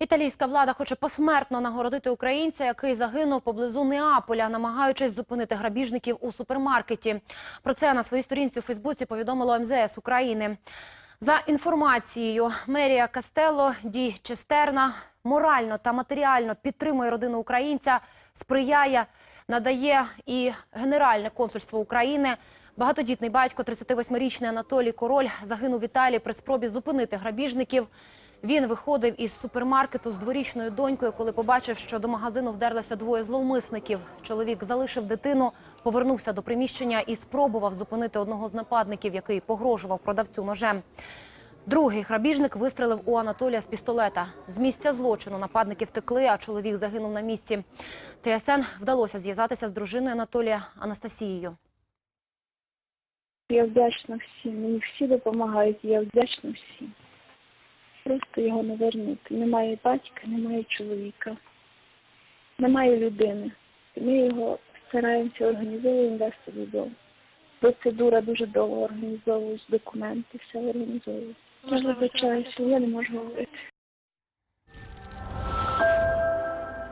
Італійська влада хоче посмертно нагородити українця, який загинув поблизу Неаполя, намагаючись зупинити грабіжників у супермаркеті. Про це на своїй сторінці у Фейсбуці повідомило МЗС України. За інформацією, мерія Кастелло Ді Честерна морально та матеріально підтримує родину українця, сприяє, надає і Генеральне консульство України. Багатодітний батько, 38-річний Анатолій Король, загинув в Італії при спробі зупинити грабіжників. Він виходив із супермаркету з дворічною донькою, коли побачив, що до магазину вдерлися двоє зловмисників. Чоловік залишив дитину, повернувся до приміщення і спробував зупинити одного з нападників, який погрожував продавцю ножем. Другий грабіжник вистрелив у Анатолія з пістолета. З місця злочину нападники втекли, а чоловік загинув на місці. ТСН вдалося зв'язатися з дружиною Анатолія Анастасією. Я вдячна всім. Мені всі допомагають, я вдячна всім. Просто його не вернути. Немає батька, немає чоловіка, немає людини. Ми його стараємося організовуємо вести додому. Процедура дуже довго організовується, документи, все організовується. Я вибачаюся, я не можу говорити.